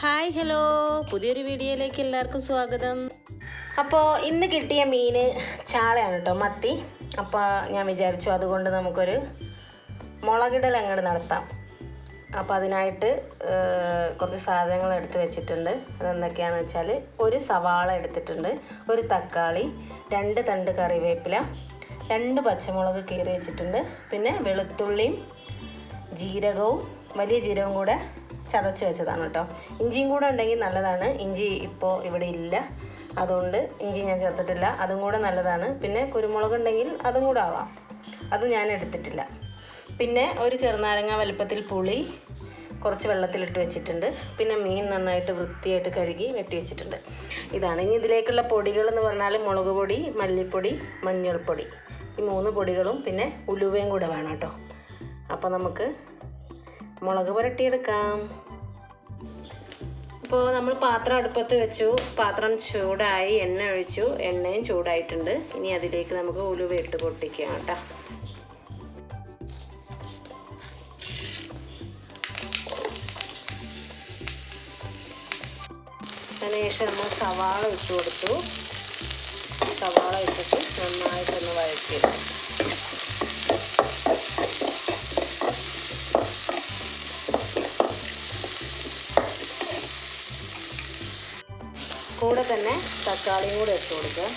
Hi hello. പുതിയൊരു വീഡിയോയിലേക്ക് എല്ലാവർക്കും സ്വാഗതം. അപ്പോൾ ഇന്ന് കിട്ടിയ മീൻ ചാളയാണ് കേട്ടോ മത്തി. അപ്പോൾ ഞാൻ വിചാരിച്ചു അതുകൊണ്ട് നമുക്കൊരു മുളകിടൽ അങ്ങോട്ട് നടത്താം. അപ്പോൾ അതിനായിട്ട് കുറച്ച് സാധനങ്ങൾ എടുത്ത് വെച്ചിട്ടുണ്ട്. അതെന്തൊക്കെയാണെന്ന് വെച്ചാൽ ഒരു സവാള എടുത്തിട്ടുണ്ട് ഒരു തക്കാളി രണ്ട് തണ്ട് കറിവേപ്പില രണ്ട് പച്ചമുളക് കീറി വെച്ചിട്ടുണ്ട്. പിന്നെ വെളുത്തുള്ളിയും ജീരകവും വലിയ ജീരകവും കൂടെ ചതച്ച് വെച്ചതാണ് കേട്ടോ. ഇഞ്ചിയും കൂടെ ഉണ്ടെങ്കിൽ നല്ലതാണ്. ഇഞ്ചി ഇപ്പോൾ ഇവിടെ ഇല്ല. അതുകൊണ്ട് ഇഞ്ചി ഞാൻ ചേർത്തിട്ടില്ല. അതും കൂടെ നല്ലതാണ്. പിന്നെ കുരുമുളക് ഉണ്ടെങ്കിൽ അതും കൂടെ ആവാം. അത് ഞാൻ എടുത്തിട്ടില്ല. പിന്നെ ഒരു ചെറുനാരങ്ങ വലുപ്പത്തിൽ പുളി കുറച്ച് വെള്ളത്തിലിട്ട് വെച്ചിട്ടുണ്ട്. പിന്നെ മീൻ നന്നായിട്ട് വൃത്തിയായിട്ട് കഴുകി വെട്ടി വെച്ചിട്ടുണ്ട്. ഇതാണ്. ഇനി ഇതിലേക്കുള്ള പൊടികൾ എന്ന് പറഞ്ഞാൽ മുളക് പൊടി മല്ലിപ്പൊടി മഞ്ഞൾപ്പൊടി. ഈ മൂന്ന് പൊടികളും പിന്നെ ഉലുവയും കൂടെ വേണം കേട്ടോ. അപ്പോൾ നമുക്ക് മുളക് പുരട്ടിയെടുക്കാം. ഇപ്പോൾ നമ്മൾ പാത്രം അടുപ്പത്ത് വെച്ചു. പാത്രം ചൂടായി എണ്ണ ഒഴിച്ചു. എണ്ണയും ചൂടായിട്ടുണ്ട്. ഇനി അതിലേക്ക് നമുക്ക് ഉലുവ ഇട്ട് പൊട്ടിക്കാം കേട്ടോ. അതിനുശേഷം നമ്മൾ സവാള ഇട്ട് കൊടുത്തു. സവാള ഇട്ടിട്ട് നന്നായിട്ടൊന്ന് വഴറ്റിയെടുക്കും കൂടെ തന്നെ തക്കാളിയും കൂടെ ഇട്ട് കൊടുക്കുക.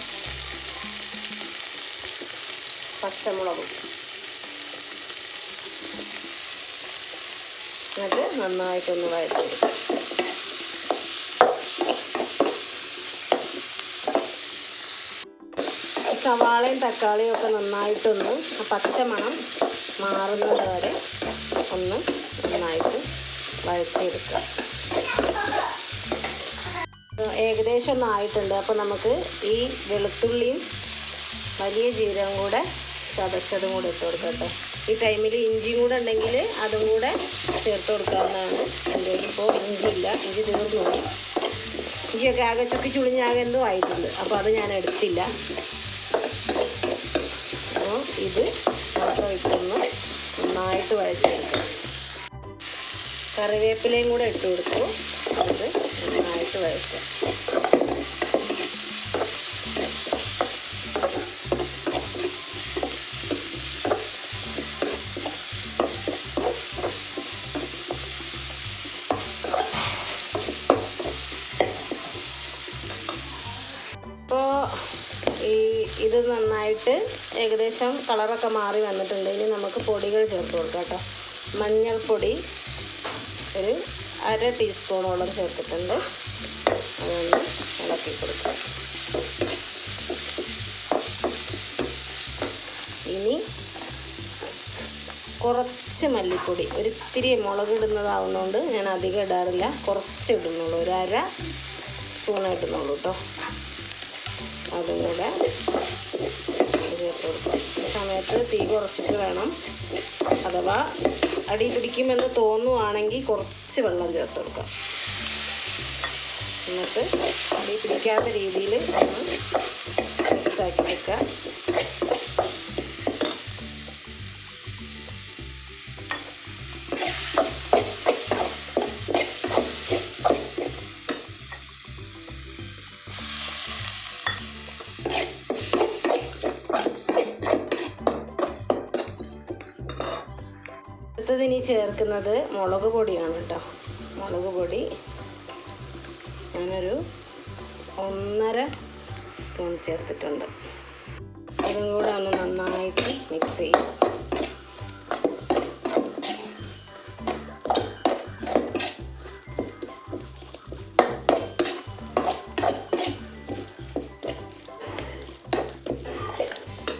പച്ചമുളകും. എന്നിട്ട് നന്നായിട്ടൊന്ന് വഴറ്റി കൊടുക്കുക. സവാളയും തക്കാളിയും ഒക്കെ നന്നായിട്ടൊന്ന് പച്ച പച്ചമണം മാറുന്നത് വരെ ഒന്ന് നന്നായിട്ട് വഴറ്റിയെടുക്കുക. ഏകദേശം ഒന്ന് ആയിട്ടുണ്ട്. അപ്പോൾ നമുക്ക് ഈ വെളുത്തുള്ളിയും വലിയ ജീരകം കൂടെ ചതച്ചതും കൂടെ ഇട്ട് കൊടുക്കാം കേട്ടോ. ഈ ടൈമിൽ ഇഞ്ചിയും കൂടെ ഉണ്ടെങ്കിൽ അതും കൂടെ ചേർത്ത് കൊടുക്കാവുന്നതാണ്. എന്റെ ഇപ്പോൾ ഇഞ്ചി ഇല്ല ഇഞ്ചി തീർന്നു ഇഞ്ചിയൊക്കെ ആകെ ചുക്കി ചുളിഞ്ഞാകെ എന്തോ ആയിട്ടുണ്ട്. അപ്പോൾ അത് ഞാൻ എടുത്തില്ല. അപ്പോൾ ഇത് മാത്രം ഇട്ടൊന്ന് നന്നായിട്ട് വഴച്ചെടുക്കാം കറിവേപ്പിലയും കൂടെ ഇട്ട് കൊടുത്തു. അത് നന്നായിട്ട് വഴറ്റുക ഇത് നന്നായിട്ട് ഏകദേശം കളറൊക്കെ മാറി വന്നിട്ടുണ്ട്. ഇനി നമുക്ക് പൊടികൾ ചേർത്ത് കൊടുക്കാം കേട്ടോ. മഞ്ഞൾപ്പൊടി ഒരു അര ടീസ്പൂണോളം ചേർത്തിട്ടുണ്ട്. അതൊന്ന് ഇളക്കി ഇനി കുറച്ച് മല്ലിപ്പൊടി. ഒരിത്തിരി മുളക് ഇടുന്നതാവുന്നതുകൊണ്ട് ഞാൻ അധികം ഇടാറില്ല. കുറച്ച് ഇടുന്നുള്ളൂ. ഒരു അര സ്പൂൺ ഇടുന്നുള്ളൂ കേട്ടോ അതും കൂടെ ചേർത്ത് സമയത്ത് തീ കുറച്ചിട്ട് വേണം. അഥവാ അടി പിടിക്കുമെന്ന് തോന്നുവാണെങ്കിൽ കുറച്ച് വെള്ളം ചേർത്ത് കൊടുക്കാം. എന്നിട്ട് അടി പിടിക്കാത്ത രീതിയിൽ ഒന്ന് മിക്സാക്കി വെക്കുക അടുത്തത് ഇനി ചേർക്കുന്നത് മുളക് പൊടിയാണ് കേട്ടോ. മുളക് പൊടി. ഞാനൊരു ഒന്നര സ്പൂൺ ചേർത്തിട്ടുണ്ട്. അതും കൂടെ ഒന്ന് നന്നായിട്ട് മിക്സ് ചെയ്യും.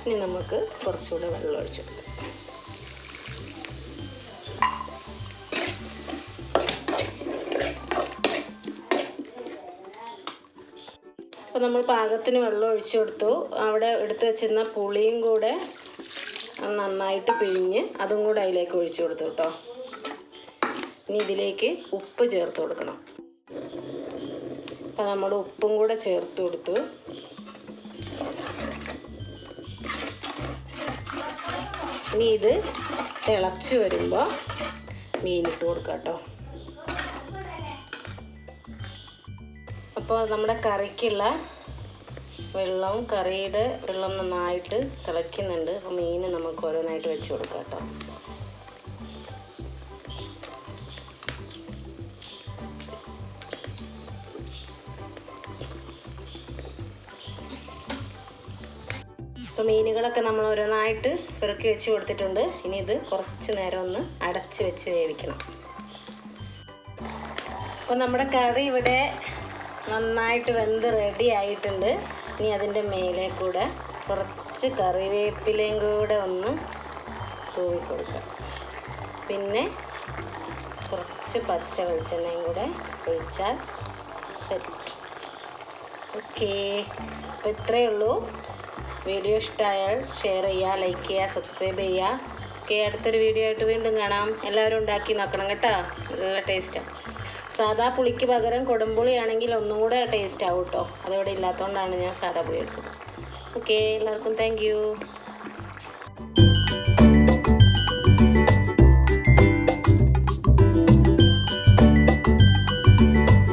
ഇനി നമുക്ക് കുറച്ചുകൂടെ വെള്ളം ഒഴിച്ചു അപ്പോൾ നമ്മൾ പാകത്തിന് വെള്ളം ഒഴിച്ചു കൊടുത്തു. അവിടെ എടുത്ത് വെച്ചിരുന്ന പുളിയും കൂടെ നന്നായിട്ട് പിഴിഞ്ഞ് അതും കൂടെ അതിലേക്ക് ഒഴിച്ചു കൊടുത്തു കേട്ടോ ഇനി ഇതിലേക്ക് ഉപ്പ് ചേർത്ത് കൊടുക്കണം. അപ്പോൾ നമ്മൾ ഉപ്പും കൂടെ ചേർത്ത് കൊടുത്തു. ഇനി ഇത് തിളച്ച് വരുമ്പോൾ മീനിട്ട് കൊടുക്കാം കേട്ടോ അപ്പോൾ നമ്മുടെ കറിക്കുള്ള വെള്ളവും കറിയുടെ വെള്ളം നന്നായിട്ട് തിളയ്ക്കുന്നുണ്ട്. അപ്പോൾ മീൻ നമുക്ക് ഓരോന്നായിട്ട് വെച്ച് കൊടുക്കാം കേട്ടോ. ഇപ്പോൾ മീനുകളൊക്കെ നമ്മൾ ഓരോന്നായിട്ട് പെറുക്കി വെച്ച് കൊടുത്തിട്ടുണ്ട്. ഇനി ഇത് കുറച്ച് നേരം ഒന്ന് അടച്ച് വെച്ച് വേവിക്കണം. അപ്പോൾ നമ്മുടെ കറി ഇവിടെ നന്നായിട്ട് വെന്ത് റെഡി ആയിട്ടുണ്ട്. ഇനി അതിന്റെ മേലെ കൂടെ കുറച്ച് കറിവേപ്പിലയും കൂടെ ഒന്ന് തൂവി കൊടുക്കാം. പിന്നെ കുറച്ച് പച്ച വെളിച്ചെണ്ണയും കൂടെ ഒഴിച്ചാൽ സെറ്റ് ഓക്കേ അപ്പോൾ ഇത്രയേ ഉള്ളൂ. വീഡിയോ ഇഷ്ടമായാൽ ഷെയർ ചെയ്യുക ലൈക്ക് ചെയ്യുക സബ്സ്ക്രൈബ് ചെയ്യുക. ഓക്കെ അടുത്തൊരു വീഡിയോ ആയിട്ട് വീണ്ടും കാണാം. എല്ലാവരും ഉണ്ടാക്കി നോക്കണം കേട്ടോ. നല്ല ടേസ്റ്റാണ് സാദാ പുളിക്ക് പകരം കൊടുമ്പുളി ആണെങ്കിൽ ഒന്നും കൂടെ ടേസ്റ്റ് ആവും കേട്ടോ അതിവിടെ ഇല്ലാത്തതുകൊണ്ടാണ് ഞാൻ സാദാ പുളി എടുത്തത്. ഓക്കെ എല്ലാവർക്കും താങ്ക്